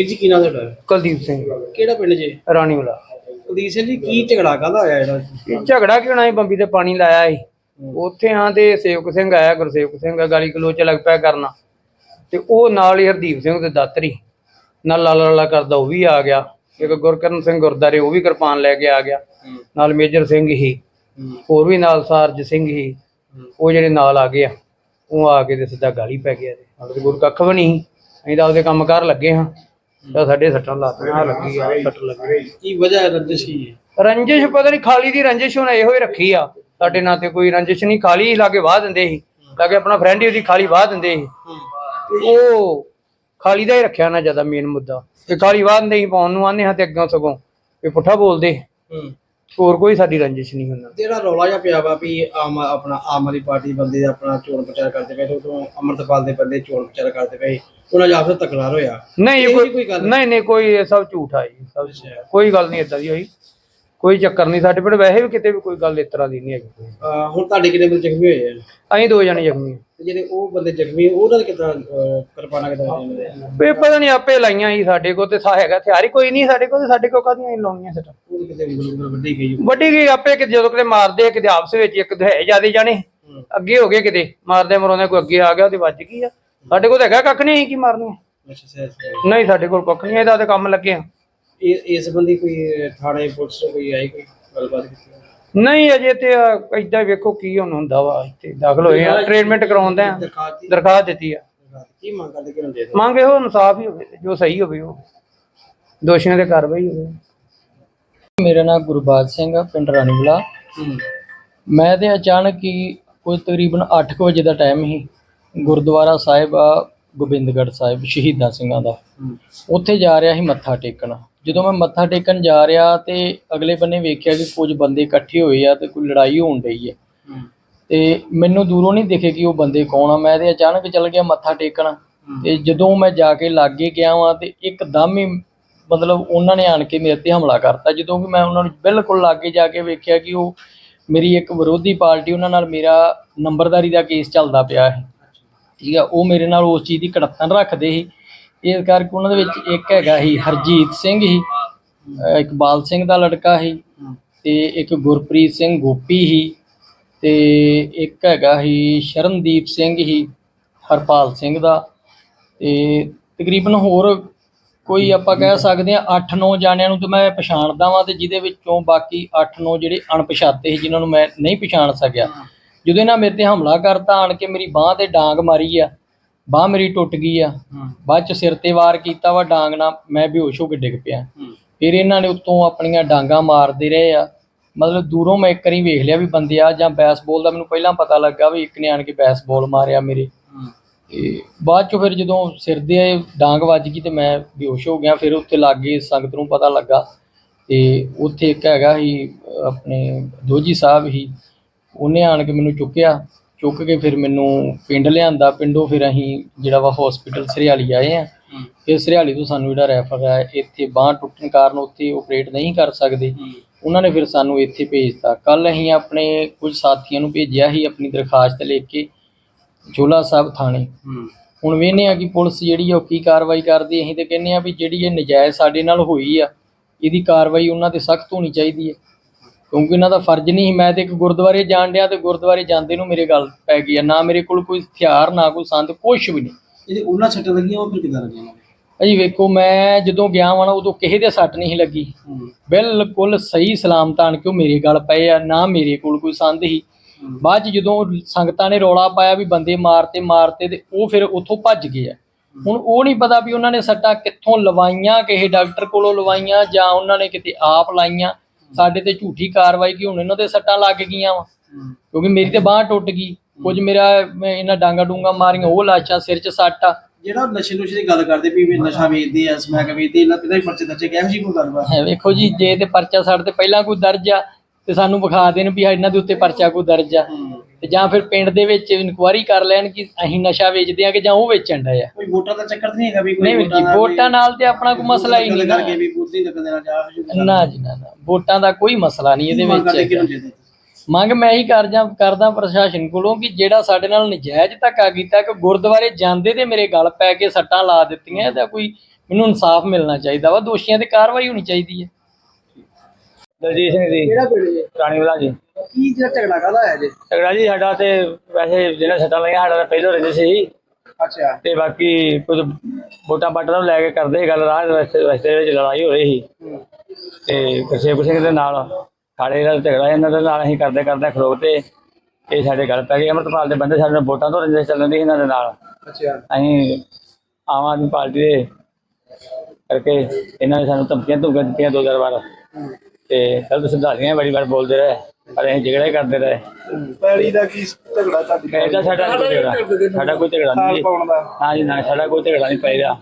ਵੀਰ ਜੀ ਕੀ ਨਾਮ ਤੁਹਾਡਾ? ਕੁਲਦੀਪ ਸਿੰਘ। ਕਿਹੜਾ ਪਿੰਡ ਜੇ? ਰਾਣੀਵਾਲਾ। ਕੁਲਦੀਪ ਸਿੰਘ ਜੀ ਕੀ ਝਗੜਾ ਕਾਹਦਾ ਹੋਇਆ ਇਹਦਾ ਇਹ ਝਗੜਾ ਕਿਉਂ ਨਾ ਬੰਬੀ ਤੇ ਪਾਣੀ ਲਾਇਆ ਸੀ। ਉੱਥੇ ਹਾਂ ਤੇ ਸੇਵਕ ਸਿੰਘ ਆਇਆ ਗੁਰਸੇਵਕ ਸਿੰਘ ਗਾਲੀ ਗਲੋਚ ਲੱਗ ਪਿਆ ਕਰਨਾ। ਤੇ ਉਹ ਨਾਲ ਹੀ ਹਰਦੀਪ ਸਿੰਘ ਤੇ ਦਾਤਰੀ। ਨਾਲ ਲਾਲਾ ਲਾਲਾ ਕਰਦਾ ਉਹ ਵੀ ਆ ਗਿਆ। ਇੱਕ ਗੁਰਕਰਨ ਸਿੰਘ ਗੁਰਦਾਰੇ ਉਹ ਵੀ ਕਿਰਪਾਨ ਲੈ ਕੇ ਆ ਗਿਆ। ਨਾਲ ਮੇਜਰ ਸਿੰਘ ਹੀ। ਹੋਰ ਵੀ ਨਾਲ ਸਾਰਜ ਸਿੰਘ ਹੀ। ਉਹ ਜਿਹੜੇ ਨਾਲ ਆ ਗਏ ਆ। ਉਹ ਆ ਕੇ ਤੇ ਸਿੱਧਾ ਗਾਲੀ ਪੈ ਗਿਆ ਤੇ। ਤੇ ਗੁਰ ਕੱਖ ਵੀ ਨਹੀਂ। ਅਸੀਂ ਤਾਂ ਆਪਦੇ ਕੰਮ ਕਰ ਲੱਗੇ ਹਾਂ। ਤਾਂ ਸਾਡੇ ਸੱਟਾਂ ਲਾਤੀਆਂ ਲੱਗੀ ਆ ਸੱਟ ਲੱਗੀ। ਕੀ ਵਜ੍ਹਾ ਹੈ ਰੰਜਿਸ਼ ਕੀ ਹੈ? ਰੰਜਿਸ਼ ਪਤਾ ਨਹੀਂ ਖਾਲੀ ਦੀ ਰੰਜਿਸ਼ ਹੁਣ ਇਹੋ ਹੀ ਰੱਖੀ ਆ। ਸਾਡੇ ਨਾਂ ਤੇ ਕੋਈ ਰੰਜਿਸ਼ ਨਹੀਂ ਖਾਲੀ ਹੀ ਲਾਗੇ ਵਾਹ ਦਿੰਦੇ ਸੀ। ਲਾਗੇ ਆਪਣਾ ਫਰੈਂਡ ਹੀ ਉਹਦੀ ਖਾਲੀ ਵਾਹ ਦਿੰਦੇ ਸੀ। ਉਹ ਖਾਲੀ ਦਾ ਹੀ ਰੱਖਿਆ ਨਾ ਜ਼ਿਆਦਾ ਮੇਨ ਮੁੱਦਾ। ਤੇ ਖਾਲੀ ਵਾਹ ਦਿੰਦੇ ਸੀ ਪਾਉਣ ਨੂੰ ਆਨੇ ਹਾਂ ਤੇ ਅੱਗੋਂ ਸਗੋਂ ਵੀ ਪੁੱਠਾ ਬੋਲਦੇ ਹੋਰ ਕੋਈ ਸਾਡੀ ਰੰਜਿਸ਼ ਨਹੀਂ ਹੁੰਦਾ। ਜਿਹੜਾ ਰੌਲਾ ਜਿਹਾ ਪਿਆ ਵਾ ਵੀ ਆਮ ਆਪਣਾ ਆਮ ਆਦਮੀ ਪਾਰਟੀ ਬੰਦੇ ਆਪਣਾ ਚੋਣ ਪ੍ਰਚਾਰ ਕਰਦੇ ਪਏ ਤੇ ਅਮਰਤਪਾਲ ਦੇ ਬੰਦੇ ਚੋਣ ਪ੍ਰਚਾਰ ਕਰਦੇ ਪਏ। ਉਹਨਾਂ ਦਾ ਆਪਸ ਵਿੱਚ ਤਕਰਾਰ ਹੋਇਆ। ਨਹੀਂ ਇਹ ਇਹ ਕੋਈ ਗੱਲ ਨਹੀਂ। ਨਹੀਂ ਕੋਈ ਇਹ ਸਭ ਝੂਠ ਆ ਜੀ ਸਭ ਅੱਛਾ। ਕੋਈ ਗੱਲ ਨਹੀਂ ਇਦਾਂ ਦੀ ਹੋਈ। ਕੋਈ ਚੱਕਰ ਨਹੀਂ ਸਾਡੇ ਪਿੰਡ ਵੈਸੇ ਵੀ ਕਿਤੇ ਵੀ ਕੋਈ ਗੱਲ ਇਸ ਤਰ੍ਹਾਂ ਦੀ ਨਹੀਂ ਹੈਗੀ। ਅਹ ਹੁਣ ਤੁਹਾਡੇ ਕਿੰਨੇ ਬੰਦੇ ਜ਼ਖਮੀ ਹੋਏ ਆ? ਅਸੀਂ ਦੋ ਜਣੇ ਜ਼ਖਮੀ ਹਾਂ। ਤੇ ਜਿਹੜੇ ਉਹ ਬੰਦੇ ਜ਼ਖਮੀ ਉਹਨਾਂ ਦਾ ਕਿਦਾਂ ਕਿਰਪਾਨਾ ਕਿਦਾਂ ਵੀ ਪਤਾ ਨਹੀਂ ਆਪੇ ਲਾਈਆਂ ਸੀ ਸਾਡੇ ਕੋਲ ਤੇ ਸਾ ਹੈਗਾ ਹਥਿਆਰ ਹੀ ਕੋਈ ਨਹੀਂ ਸਾਡੇ ਕੋਲ ਤੇ ਸਾਡੇ ਕੋਲ ਕਾਹਦੀਆਂ ਹੀ ਲਾਉਣੀਆਂ ਸੱਟਾਂ? ਉਹ ਕਿਤੇ ਉਂਗਲ ਵੱਡੀ ਗਈ। ਵੱਡੀ ਗਈ ਆਪੇ ਕਿ ਜਦੋਂ ਕਿਤੇ ਮਾਰਦੇ ਆ, ਕਿਤੇ ਆਪਸ ਵਿੱਚ ਇੱਕ ਹੈ ਜਿਆਦੇ ਜਾਣੇ। ਹੂੰ। ਅੱਗੇ ਹੋ ਗਏ ਕਿਤੇ ਮਾਰਦੇ ਮਰੋਂਦੇ ਕੋਈ ਅੱਗੇ ਆ ਗਿਆ ਉਹਦੇ ਵੱਜ ਗਈ ਆ। ਸਾਡੇ ਕੋਲ ਤਾਂ ਹੈਗਾ ਕੱਖ ਨਹੀਂ ਕੀ ਮਾਰਨੀ ਅੱਛਾ ਨਹੀਂ ਸਾਡੇ ਕੋਲ ਕੱਖ ਨਹੀਂ ਇਹਦਾ ਤੇ ਕੰਮ ਲੱਗੇ ਆ। ਇਹ ਇਸ ਸੰਬੰਧੀ ਕੋਈ ਥਾਣੇ ਪੁਲਿਸ ਤੋਂ ਕੋਈ ਆਈ ਕੋਈ ਗੱਲਬਾਤ ਕੀਤੀ? ਨਹੀਂ ਅਜੇ ਤੇ ਇਦਾਂ ਵੇਖੋ ਕੀ ਹੁਣ ਹੁੰਦਾ ਵਾ ਇੱਥੇ ਦਾਖਲ ਹੋਏ ਆ ਟ੍ਰੀਟਮੈਂਟ ਕਰਾਉਂਦੇ ਆ। ਦਰਖਾਸਤ ਦੀ ਦਿੱਤੀ ਆ। ਕੀ ਮੰਗ ਕਰਦੇ ਕਿ ਹੁੰਦੇ ਮੰਗ ਇਹੋ ਇਨਸਾਫ ਹੀ ਹੋਵੇ ਜੋ ਸਹੀ ਹੋਵੇ ਉਹ। ਦੋਸ਼ੀਆਂ ਤੇ ਕਾਰਵਾਈ ਹੋਵੇ। ਮੇਰਾ ਨਾਮ ਗੁਰਬਾਜ ਸਿੰਘ ਆ ਪਿੰਡ ਰਾਣੀਵਾਲਾ। ਹੂੰ। ਮੈਂ ਤੇ ਅਚਾਨਕ ਹੀ ਕੋਈ ਤਕਰੀਬਨ 8 ਵਜੇ ਦਾ ਟਾਈਮ ਸੀ। ਗੁਰਦੁਆਰਾ ਸਾਹਿਬ ਆ ਗੋਬਿੰਦਗੜ੍ਹ ਸਾਹਿਬ ਸ਼ਹੀਦਾਂ ਸਿੰਘਾਂ ਦਾ। ਉੱਥੇ ਜਾ ਰਿਹਾ ਸੀ ਮੱਥਾ ਟੇਕਣ। ਜਦੋਂ ਮੈਂ ਮੱਥਾ ਟੇਕਣ ਜਾ ਰਿਹਾ ਤੇ ਅਗਲੇ ਬੰਨੇ ਵੇਖਿਆ ਕਿ ਕੁਝ ਬੰਦੇ ਇਕੱਠੇ ਹੋਏ ਆ ਤੇ ਕੋਈ ਲੜਾਈ ਹੋਣ ਰਹੀ ਹੂੰ। ਤੇ ਮੈਨੂੰ ਦੂਰੋਂ ਨਹੀਂ ਦਿਖੇ ਕਿ ਉਹ ਬੰਦੇ ਕੌਣ ਆ। ਮੈਂ ਤੇ ਅਚਾਨਕ ਚੱਲ ਗਿਆ ਮੱਥਾ ਟੇਕਣ। ਤੇ ਜਦੋਂ ਮੈਂ ਜਾ ਕੇ ਲਾਗੇ ਗਿਆ ਵਾਂ ਤੇ ਇੱਕਦਮ ਹੀ ਮਤਲਬ ਉਹਨਾਂ ਨੇ ਆਣ ਕੇ ਮੇਰੇ ਤੇ ਹਮਲਾ ਕਰਤਾ। ਜਦੋਂ ਕਿ ਮੈਂ ਉਹਨਾਂ ਨੂੰ ਬਿਲਕੁਲ ਲਾਗੇ ਜਾ ਕੇ ਵੇਖਿਆ ਕਿ ਉਹ ਮੇਰੀ ਇੱਕ ਵਿਰੋਧੀ ਪਾਰਟੀ ਉਹਨਾਂ ਨਾਲ ਮੇਰਾ ਨੰਬਰਦਾਰੀ ਦਾ ਕੇਸ ਚੱਲਦਾ ਪਿਆ ਹੈ। ਠੀਕ ਆ, ਉਹ ਮੇਰੇ ਨਾਲ ਉਸ ਚੀਜ਼ ਦੀ ਕੜੱਤਨ ਰੱਖਦੇ ਸੀ। ਇਸ ਕਰਕੇ ਉਹਨਾਂ ਦੇ ਵਿੱਚ ਇੱਕ ਹੈਗਾ ਸੀ, ਹਰਜੀਤ ਸਿੰਘ ਹੀ ਅਹ ਇਕਬਾਲ ਸਿੰਘ ਦਾ ਲੜਕਾ ਸੀ ਤੇ ਇੱਕ ਗੁਰਪ੍ਰੀਤ ਸਿੰਘ ਗੋਪੀ ਸੀ ਤੇ ਇੱਕ ਹੈਗਾ ਸੀ ਸ਼ਰਨਦੀਪ ਸਿੰਘ ਹੀ ਹਰਪਾਲ ਸਿੰਘ ਦਾ। ਤੇ ਤਕਰੀਬਨ ਹੋਰ ਕੋਈ ਆਪਾਂ ਕਹਿ ਸਕਦੇ ਆ 8-9 ਜਾਣਿਆਂ ਨੂੰ ਤੇ ਮੈਂ ਪਛਾਣਦਾ ਵਾਂ ਤੇ ਜਿਹਦੇ ਵਿੱਚੋਂ ਬਾਕੀ 8-9 ਜਿਹੜੇ ਅਣਪਛਾਤੇ ਸੀ, ਜਿਨ੍ਹਾਂ ਨੂੰ ਮੈਂ ਨਹੀਂ ਪਛਾਣ ਸਕਿਆ। ਜਦੋਂ ਇਹਨਾਂ ਮੇਰੇ ਤੇ ਹਮਲਾ ਕਰਤਾ ਆਣ ਕੇ ਮੇਰੀ ਬਾਹ ਤੇ ਡਾਂਗ ਮਾਰੀ ਆ ਬਾਹ ਮੇਰੀ ਟੁੱਟ ਗਈ ਆ। ਬਾਅਦ ਚ ਸਿਰ ਤੇ ਵਾਰ ਕੀਤਾ ਵਾ ਡਾਂਗ ਨਾਲ ਮੈਂ ਬੇਹੋਸ਼ ਹੋ ਕੇ ਡਿੱਗ ਪਿਆ। ਫਿਰ ਇਹਨਾਂ ਨੇ ਉੱਤੋਂ ਆਪਣੀਆਂ ਡਾਂਗਾ ਮਾਰਦੇ ਰਹੇ ਆ। ਮਤਲਬ ਦੂਰੋਂ ਮੈਂ ਇੱਕ ਵਾਰੀ ਵੇਖ ਲਿਆ ਵੀ ਬੰਦੇ ਆ ਜਾਂ ਬੈਸਬਾਲ ਦਾ ਮੈਨੂੰ ਪਹਿਲਾਂ ਪਤਾ ਲੱਗਾ ਵੀ ਇੱਕ ਨੇ ਆਣ ਕੇ ਬੈਸਬਾਲ ਮਾਰਿਆ ਮੇਰੇ। ਤੇ ਬਾਅਦ ਚ ਫਿਰ ਜਦੋਂ ਸਿਰ ਦੇ ਡਾਂਗ ਵੱਜ ਗਈ ਤੇ ਮੈਂ ਬੇਹੋਸ਼ ਹੋ ਗਿਆ। ਫਿਰ ਉੱਥੇ ਲਾਗੇ ਸੰਗਤ ਨੂੰ ਪਤਾ ਲੱਗਾ ਤੇ ਉੱਥੇ ਇੱਕ ਹੈਗਾ ਸੀ ਆਪਣੇ ਦੋਜੀ ਸਾਹਿਬ ਹੀ ਉਹਨੇ ਆਣ ਕੇ ਮੈਨੂੰ ਚੁੱਕਿਆ ਚੁੱਕ ਕੇ ਫਿਰ ਮੈਨੂੰ ਪਿੰਡ ਲਿਆਂਦਾ। ਪਿੰਡੋਂ ਫਿਰ ਅਸੀਂ ਜਿਹੜਾ ਵਾ ਹਸਪੀਟਲ ਸਰਿਆਲੀ ਆਏ ਆ। ਫਿਰ ਸਰਿਆਲੀ ਤੋਂ ਸਾਨੂੰ ਜਿਹੜਾ ਰੈਫਰ ਹੈ ਇੱਥੇ ਬਾਂਹ ਟੁੱਟਣ ਕਾਰਨ ਉੱਥੇ ਆਪਰੇਟ ਨਹੀਂ ਕਰ ਸਕਦੇ। ਉਹਨਾਂ ਨੇ ਫਿਰ ਸਾਨੂੰ ਇੱਥੇ ਭੇਜਤਾ। ਕੱਲ ਅਸੀਂ ਆਪਣੇ ਕੁਝ ਸਾਥੀਆਂ ਨੂੰ ਭੇਜਿਆ ਸੀ ਆਪਣੀ ਦਰਖਾਸਤ ਲੈ ਕੇ ਚੋਲਾ ਸਾਹਿਬ ਥਾਣੇ। ਹੁਣ ਵੇਖਨੇ ਆ ਕਿ ਪੁਲਿਸ ਜਿਹੜੀ ਆ ਉਹ ਕੀ ਕਾਰਵਾਈ ਕਰਦੀ। ਅਸੀਂ ਤੇ ਕਹਿੰਨੇ ਆ ਵੀ ਜਿਹੜੀ ਇਹ ਨਜਾਇਜ਼ ਸਾਡੇ ਨਾਲ ਹੋਈ ਆ ਇਹਦੀ ਕਾਰਵਾਈ ਉਹਨਾਂ ਤੇ ਸਖਤ ਹੋਣੀ ਚਾਹੀਦੀ ਹੈ। ਕਿਉਂਕਿ ਇਹਨਾਂ ਦਾ ਫਰਜ਼ ਨਹੀਂ ਸੀ। ਮੈਂ ਤੇ ਇੱਕ ਗੁਰਦੁਆਰੇ ਜਾਣ ਡਿਆ ਤੇ ਗੁਰਦੁਆਰੇ ਜਾਂਦੇ ਨੂੰ ਮੇਰੇ ਗੱਲ ਪੈ ਗਈ ਆ। ਨਾ ਮੇਰੇ ਕੋਲ ਕੋਈ ਹਥਿਆਰ ਨਾ ਕੋਈ ਸੰਦ ਕੁਛ ਵੀ ਨਹੀਂ। ਇਹਦੇ ਉਹਨਾਂ ਸੱਟਾਂ ਲੱਗੀਆਂ ਉਹ ਫਿਰ ਕਿਦਾਂ ਲੱਗੀਆਂ? ਅਜੀ ਵੇਖੋ ਮੈਂ ਜਦੋਂ ਗਿਆ ਵਾਂ ਨਾ ਉਦੋਂ ਕਿਸੇ ਦੇ ਸੱਟ ਨਹੀਂ ਸੀ ਲੱਗੀ। ਬਿਲਕੁਲ ਸਹੀ ਸਲਾਮਤ ਆਣ ਕੇ ਉਹ ਮੇਰੇ ਗੱਲ ਪਏ ਆ ਨਾ ਮੇਰੇ ਕੋਲ ਕੋਈ ਸੰਦ ਹੀ। ਬਾਅਦ ਚ ਜਦੋਂ ਸੰਗਤਾਂ ਨੇ ਰੌਲਾ ਪਾਇਆ ਵੀ ਬੰਦੇ ਮਾਰਤੇ ਮਾਰਤੇ ਤੇ ਉਹ ਫਿਰ ਉੱਥੋਂ ਭੱਜ ਗਏ ਆ। ਹੁਣ ਉਹ ਨਹੀਂ ਪਤਾ ਵੀ ਉਹਨਾਂ ਨੇ ਸੱਟਾਂ ਕਿੱਥੋਂ ਲਵਾਈਆਂ ਕਿਸੇ ਡਾਕਟਰ ਕੋਲੋਂ ਲਵਾਈਆਂ ਜਾਂ ਉਹਨਾਂ ਨੇ ਕਿਤੇ ਆਪ ਲਾਈਆਂ। ਸਾਡੇ ਤੇ ਝੂਠੀ ਕਾਰਵਾਈ ਕੀ ਹੁਣ ਇਹਨਾਂ ਦੇ ਸੱਟਾਂ ਲੱਗ ਗਈਆਂ ਵਾ। ਕਿਉਂਕਿ ਮੇਰੀ ਤੇ ਬਾਹ ਟੁੱਟ ਗਈ। ਕੁਝ ਮੇਰਾ ਇਹਨਾਂ ਡਾਂਗਾ ਡੂੰਗਾ ਮਾਰੀਆਂ ਉਹ ਲਾਸ਼ਾਂ ਸਿਰ 'ਚ ਸੱਟ ਆ। ਜਿਹੜਾ ਨਸ਼ੇ ਨੁਸ਼ੇ ਦੀ ਗੱਲ ਕਰਦੇ ਵੀ ਨਸ਼ਾ ਵੇਚਦੇ ਆ ਸਮੈਕ ਵੇਚਦੇ ਇਹਨਾਂ ਹੀ ਪਰਚੇ ਦੱਸੇ ਗਿਆ ਜੀ ਕੋਈ ਗੱਲਬਾਤ? ਹੈ ਵੇਖੋ ਜੀ ਜੇ ਤੇ ਪਰਚਾ ਸਾਡੇ ਤੇ ਪਹਿਲਾਂ ਕੋਈ ਦਰਜ ਆ ਤੇ ਸਾਨੂੰ ਵਿਖਾ ਦੇਣ ਵੀ ਇਹਨਾਂ ਦੇ ਉੱਤੇ ਪਰਚਾ ਕੋਈ ਦਰਜ ਆ। ਤੇ ਜਾਂ ਫਿਰ ਪਿੰਡ ਦੇ ਵਿੱਚ ਇਨਕੁਆਰੀ ਕਰ ਲੈਣ ਕਿ ਅਸੀਂ ਨਸ਼ਾ ਵੇਚਦੇ ਆ ਕਿ ਜਾਂ ਉਹ ਵੇਚਣ ਡਏ ਆ। ਕੋਈ ਵੋਟਾਂ ਦਾ ਚੱਕਰ ਤਾਂ ਨਹੀਂ ਹੈਗਾ ਵੀ ਕੋਈ ਨਹੀਂ ਵੀਰ ਜੀ ਵੋਟਾਂ ਨਾਲ ਤੇ ਆਪਣਾ ਕੋਈ ਮਸਲਾ ਹੀ ਨਹੀਂ ਨਾ। ਕਰਕੇ ਵੀ ਬੂਥ ਨਹੀਂ ਲੱਗਣ ਦੇਣਾ ਜਾ ਨਾ ਜੀ ਨਾ ਨਾ। ਵੋਟਾਂ ਦਾ ਕੋਈ ਮਸਲਾ ਨਹੀਂ ਇਹਦੇ ਕਰਦੇ ਵਿੱਚ ਮੰਗ ਮੈਂ ਹੀ ਕਰ ਜਾਂ ਕਰਦਾ ਪ੍ਰਸ਼ਾਸਨ ਕੋਲੋਂ ਕਿ ਜਿਹੜਾ ਸਾਡੇ ਨਾਲ ਨਜਾਇਜ਼ ਧੱਕਾ ਕੀਤਾ ਕਿ ਗੁਰਦੁਆਰੇ ਜਾਂਦੇ ਤੇ ਮੇਰੇ ਗਲ ਪੈ ਕੇ ਸੱਟਾਂ ਲਾ ਦਿੱਤੀਆਂ ਇਹਦਾ ਕੋਈ ਮੈਨੂੰ ਇਨਸਾਫ ਮਿਲਣਾ ਚਾਹੀਦਾ ਵਾ ਦੋਸ਼ੀਆਂ ਤੇ ਕਾਰਵਾਈ ਹੋਣੀ ਚਾਹੀਦੀ ਹੈ। ਦਲਜੀਤ ਸਿੰਘ ਜੀ। ਕਿਹੜਾ ਪਿੰਡ ਜੀ? ਰਾਣੀ ਵਾਲਾ ਜੀ। ਕੀ ਜਿਹੜਾ ਝਗੜਾ ਕਾਹਦਾ ਹੈ ਜੀ? ਝਗੜਾ ਜੀ ਸਾਡਾ ਤੇ ਵੈਸੇ ਜਿਹੜਾ ਸੱਟਾਂ ਲਾਈਆਂ ਸਾਡਾ ਤਾਂ ਪਹਿਲੋਂ ਰਹਿੰਦੇ ਸੀ। ਅੱਛਾ। ਤੇ ਬਾਕੀ ਕੁਝ ਵੋਟਾਂ ਪਾਟਾਂ ਨੂੰ ਲੈ ਕੇ ਕਰਦੇ ਗੱਲ ਰਾਹ ਦੇ ਰਸਤੇ ਰਸਤੇ ਵਿੱਚ ਲੜਾਈ ਹੋ ਰਹੀ ਸੀ। ਤੇ ਗੁਰਸੇਵਕ ਸਿੰਘ ਦੇ ਨਾਲ ਖਾੜੇ ਨਾਲ ਝਗੜਾ ਇਹਨਾਂ ਦੇ ਨਾਲ ਅਸੀਂ ਕਰਦੇ ਕਰਦੇ ਖਲੋਤੇ ਇਹ ਸਾਡੇ ਗੱਲ ਪੈ ਗਈ ਅਮਰਤਪਾਲ ਦੇ ਬੰਦੇ ਸਾਡੇ ਨਾਲ ਵੋਟਾਂ ਤੋਂ ਰੰਜਿਸ਼ ਚੱਲਣ ਦੀ ਇਹਨਾਂ ਦੇ ਨਾਲ। ਅੱਛਾ। ਅਸੀਂ ਆਮ ਆਦਮੀ ਪਾਰਟੀ ਦੇ ਕਰਕੇ ਇਹਨਾਂ ਨੇ ਸਾਨੂੰ ਧਮਕੀਆਂ ਧਮਕੀਆਂ ਦਿੱਤੀਆਂ ਦੋ ਚਾਰ ਵਾਰ। ਤੇ ਗਲਤ ਸਮਝਾਈਆਂ ਬੜੀ ਵਾਰ ਬੋਲਦੇ ਰਹੇ ਪਰ ਅਸੀਂ ਝਗੜਾ ਕਰਦੇ ਰਹੇ। ਪੈਲੀ ਦਾ ਕੀ ਝਗੜਾ ਤੁਹਾਡੀ ਸਾਡਾ ਨਹੀਂ ਕੋਈ ਝਗੜਾ ਸਾਡਾ ਕੋਈ ਝਗੜਾ ਨਹੀਂ। ਜੀ ਪਾਉਣ ਦਾ। ਹਾਂ ਜੀ ਨਾ ਸਾਡਾ ਕੋਈ ਝਗੜਾ ਨਹੀਂ ਪੈਦਾ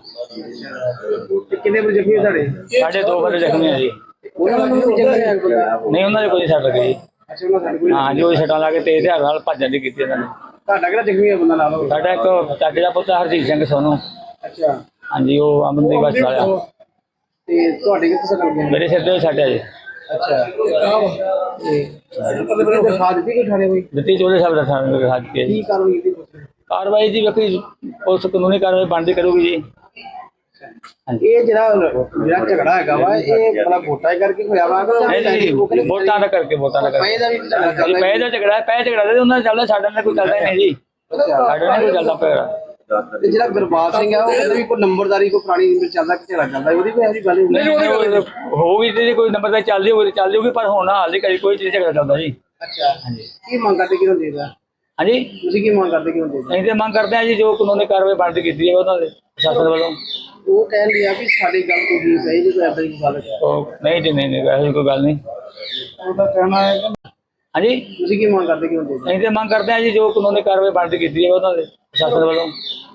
ਤੇ ਕਿੰਨੇ ਵਜੇ ਜ਼ਖਮੀ ਤੁਹਾਡੇ? ਸਾਡੇ ਦੋ ਬੰਦੇ ਜ਼ਖਮੀ ਆ ਜੀ। ਉਹਨਾਂ ਨੂੰ ਵੀ ਨਹੀਂ ਉਹਨਾਂ ਦੇ ਕੋਈ ਸੱਟ ਲੱਗੀ ਜੀ। ਅੱਛਾ ਉਹਨਾਂ ਸਾਡੇ ਕੋਲ ਹਾਂ ਜੀ ਉਹ ਸੱਟਾਂ ਲਾ ਕੇ ਤੇਜ਼ ਹਥਿਆਰ ਨਾਲ ਭੱਜਣ ਦੀ ਕੀਤੀ ਇਹਨਾਂ ਨੇ। ਤੁਹਾਡਾ ਕਿਹੜਾ ਜ਼ਖਮੀ ਹੈ ਬੰਦਾ ਨਾਲ? ਸਾਡਾ ਇੱਕ ਚਾਚੇ ਦਾ ਪੁੱਤ ਹਰਜੀਤ ਸਿੰਘ ਸੋਨੂੰ। ਅੱਛਾ। ਹਾਂਜੀ ਉਹ ਅਮਨਦੀਪ ਵਾਲਾ। ਤੇ ਤੁਹਾਡੇ ਕਿੱਥੇ ਸੱਟ ਲੱਗੀ? ਮੇਰੇ ਸਿਰ ਤੇ ਛੱਡਿਆ ਜੀ। ਅੱਛਾ। ਤੇ ਉਹਦੇ ਦਿਖਾ ਦਿੱਤੀ ਕਿ ਠਾਣੇ ਕੋਈ? ਦਿੱਤੀ ਚੋਲੇ ਸਾਹਿਬ ਦਾ ਸਾਨੂੰ ਹੱਥ ਕੇ ਜੀ। ਕੀ ਕਾਰਵਾਈ ਕੀਤੀ ਪੁਲਿਸ ਨੇ? ਕਾਰਵਾਈ ਜੀ ਵੇਖੀ ਪੁਲਿਸ ਕਾਨੂੰਨੀ ਕਾਰਵਾਈ ਬਣਦੀ ਕਰੂਗੀ ਜੀ। ਇਹ ਜਿਹੜਾ ਜਿਹੜਾ ਝਗੜਾ ਹੈਗਾ ਵਾ ਇਹ ਮਤਲਬ ਵੋਟਾਂ ਹੀ ਕਰਕੇ ਹੋਇਆ ਵਾ ਕਿ ਨਹੀਂ ਜੀ ਵੋਟਾਂ ਦਾ ਕਰਕੇ ਵੋਟਾਂ ਦਾ ਪਏ ਕਰਕੇ ਦਾ ਵੀ ਝਗੜਾ ਜੀ ਚੱਲਦਾ ਪੈ ਦਾ ਝਗੜਾ ਪੈ ਝਗੜਾ ਤੇ ਉਹਨਾਂ ਦਾ ਚੱਲਦਾ ਸਾਡਾ ਨਾਲ ਕੋਈ ਚੱਲਦਾ ਹੀ ਨਹੀਂ ਜੀ। ਸਾਡਾ ਨਾਲ ਕੋਈ ਚੱਲਦਾ ਪਿਆ। ਤੇ ਜਿਹੜਾ ਗੁਰਬਾਜ ਸਿੰਘ ਆ ਉਹ ਕਹਿੰਦਾ ਵੀ ਕੋਈ ਨੰਬਰਦਾਰੀ ਕੋਈ ਪੁਰਾਣੀ ਨੰਬਰ ਚੱਲਦਾ ਝਗੜਾ ਚੱਲਦਾ ਉਹਦੀ ਕੋਈ ਇਹੋ ਗੱਲ ਨਹੀਂ ਨਹੀਂ। ਨਹੀਂ ਹੋਊਗੀ ਤੇ ਜੀ ਕੋਈ ਨੰਬਰ ਤੇ ਚੱਲਦੀ ਹੋਊਗੀ ਤੇ ਚੱਲਦੀ ਹੋਊਗੀ ਪਰ ਹੁਣ ਹਾਲ ਦੀ ਕਰੀ ਕੋਈ ਚੀਜ਼ ਝਗੜਾ ਚੱਲਦਾ ਜੀ। ਅੱਛਾ ਹਾਂਜੀ ਕੀ ਮੰਗ ਕਰਦੇ ਕਿਉਂ ਦੇਦਾ ਹਾਂਜੀ? ਤੁਸੀਂ ਕੀ ਮੰਗ ਕਰਦੇ ਕਿਉਂ ਦੇਦਾ ਅਸੀਂ ਤੇ ਮੰਗ ਕਰਦੇ ਹਾਂ ਜੀ ਜੋ ਕਾਨੂੰਨੀ ਕਾਰਵਾਈ ਬਣਦੀ ਕੀਤੀ ਜਾਵੇ ਉਹਨਾਂ ਦੇ ਪ੍ਰਸ਼ਾਸਨ ਵੱਲੋਂ। ਉਹ ਕਹਿ ਲਿਆ ਵੀ ਸਾਡੀ ਗੱਲ ਤੋਂ ਵੀ ਸਹੀ ਜੇ ਕੋਈ ਏਦਾਂ ਦੀ ਗੱਲ ਹੈ। ਉਹ ਨਹੀਂ ਜੀ ਨਹੀਂ ਨਹੀਂ ਇਹੋ ਜਿਹੀ ਕੋਈ ਗੱਲ ਨਹੀਂ। ਉਹਦਾ ਕਹਿਣਾ ਹੈ ਹਾਂਜੀ? ਤੁਸੀਂ ਕੀ ਮੰਗ ਕਰਦੇ ਕਿਉਂ ਦੇਦਾ ਅਸੀਂ ਤੇ ਮੰਗ ਕਰਦੇ ਹਾਂ ਜੀ ਜੋ ਕਾਨੂੰਨੀ ਕਾਰਵਾਈ ਬਣਦੀ ਕੀਤੀ ਜਾਵੇ ਉਹਨਾਂ ਦੇ ਪ੍ਰਸ਼ਾਸਨ ਵੱਲੋਂ।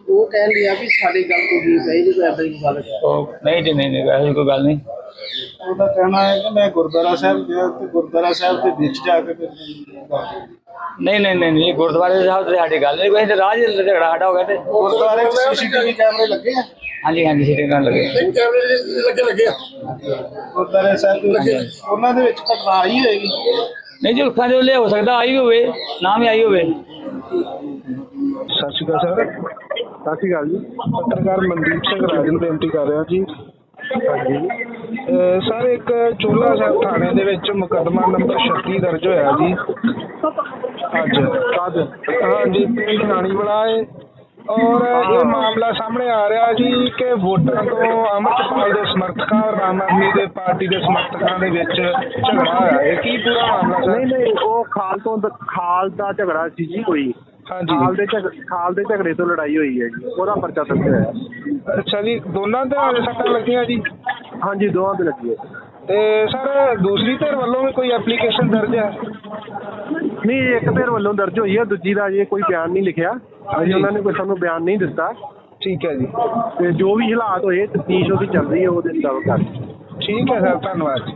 ਉਹ ਕਹਿ ਲਿਆ ਵੀ ਸਾਡੀ ਗੱਲ ਤੋਂ ਵੀ ਸਹੀ ਜੇ ਕੋਈ ਏਦਾਂ ਦੀ ਗੱਲ ਹੈ ਉਹ ਨਹੀਂ ਜੀ ਨਹੀਂ ਨਹੀਂ ਇਹੋ ਜਿਹੀ ਕੋਈ ਗੱਲ ਨਹੀਂ ਉਹਦਾ ਕਹਿਣਾ ਹੈ ਕਿ ਮੈਂ ਗੁਰਦੁਆਰਾ ਸਾਹਿਬ ਗਿਆ ਤੇ ਗੁਰਦੁਆਰਾ ਸਾਹਿਬ ਦੇ ਵਿੱਚ ਜਾ ਕੇ ਫਿਰ ਨਹੀਂ ਨਹੀਂ ਨਹੀਂ ਨਹੀਂ ਗੁਰਦੁਆਰੇ ਸਾਹਿਬ ਤੇ ਸਾਡੀ ਗੱਲ ਨਹੀਂ। ਕੋਈ ਤੇ ਰਾਜ ਝਗੜਾ ਸਾਡਾ ਹੋ ਗਿਆ ਤੇ। ਗੁਰਦੁਆਰੇ ਵਿੱਚ ਸੀਸੀਟੀਵੀ ਕੈਮਰੇ ਲੱਗੇ ਆ? ਹਾਂਜੀ ਹਾਂਜੀ ਸੀਟਿੰਗ ਕਰਨ ਲੱਗੇ ਗੁਰਦੁਆਰੇ ਸਾਹਿਬ ਦੇ ਵਿੱਚ। ਉਹਨਾਂ ਦੇ ਵਿੱਚ ਘਟਨਾ ਆਈ ਹੋਏਗੀ। ਨਹੀਂ ਜੀ ਉਲਖਾਂ ਦੇ ਵੇਲੇ ਹੋ ਸਕਦਾ ਆਈ ਹੋਵੇ ਨਾ ਵੀ ਆਈ ਹੋਵੇ। ਸਤਿ ਸ਼੍ਰੀ ਅਕਾਲ ਸਰ। ਸਤਿ ਸ਼੍ਰੀ ਅਕਾਲ ਜੀ। ਪੱਤਰਕਾਰ ਮਨਦੀਪ ਸਿੰਘ ਰਾਜਨ ਬੇਨਤੀ ਕਰ ਰਿਹਾ ਜੀ। ਹਾਂਜੀ। ਸਰ ਇੱਕ ਚੋਲਾ ਸਾਹਿਬ ਥਾਣੇ ਦੇ ਵਿੱਚ ਮੁਕੱਦਮਾ ਨੰਬਰ 36 ਦਰਜ ਹੋਇਆ ਜੀ। ਅੱਜ ਕਦ ਹਾਂਜੀ ਪਿੰਡ ਰਾਣੀਵਾਲਾ ਹੈ ਔਰ ਇਹ ਮਾਮਲਾ ਸਾਹਮਣੇ ਆ ਰਿਹਾ ਜੀ ਕਿ ਵੋਟਾਂ ਤੋਂ ਅਮਰਪਾਲ ਦੇ ਸਮਰਥਕਾਂ ਔਰ ਆਮ ਆਦਮੀ ਦੇ ਪਾਰਟੀ ਦੇ ਸਮਰਥਕਾਂ ਦੇ ਵਿੱਚ ਝਗੜਾ ਹੋਇਆ। ਹੈ ਕੀ ਪੂਰਾ ਮਾਮਲਾ ਨਹੀਂ ਨਹੀਂ ਉਹ ਖਾਲ ਤੋਂ ਖਾਲ ਦਾ ਝਗੜਾ ਸੀ ਜੀ ਕੋਈ। ਹਾਂਜੀ। ਖਾਲ ਦੇ ਝਗ ਖਾਲ ਦੇ ਝਗੜੇ ਤੋਂ ਲੜਾਈ ਹੋਈ ਹੈ ਜੀ ਉਹਦਾ ਪਰਚਾ ਦਰਜ ਹੋਇਆ ਅੱਛਾ ਜੀ ਦੋਨਾਂ ਦੇ ਸੱਟਾਂ ਲੱਗੀਆਂ ਜੀ? ਹਾਂਜੀ ਦੋਵਾਂ ਤੇ ਲੱਗੀ ਹੈ। ਤੇ ਸਰ ਦੂਸਰੀ ਧਿਰ ਵੱਲੋਂ ਵੀ ਕੋਈ ਐਪਲੀਕੇਸ਼ਨ ਦਰਜ ਹੈ? ਨਹੀਂ ਇੱਕ ਧਿਰ ਵੱਲੋਂ ਦਰਜ ਹੋਈ ਹੈ ਦੂਜੀ ਦਾ ਅਜੇ ਕੋਈ ਬਿਆਨ ਨਹੀਂ ਲਿਖਿਆ। ਅਜੇ ਉਹਨਾਂ ਨੇ ਕੋਈ ਸਾਨੂੰ ਬਿਆਨ ਨਹੀਂ ਦਿੱਤਾ। ਠੀਕ ਹੈ ਜੀ। ਤੇ ਜੋ ਵੀ ਹਾਲਾਤ ਹੋਏ ਤਫਤੀਸ਼ ਉਹਦੀ ਚੱਲ ਰਹੀ ਹੈ ਉਹਦੇ ਮੁਤਾਬਕ ਠੀਕ ਹੈ ਸਰ ਧੰਨਵਾਦ ਜੀ।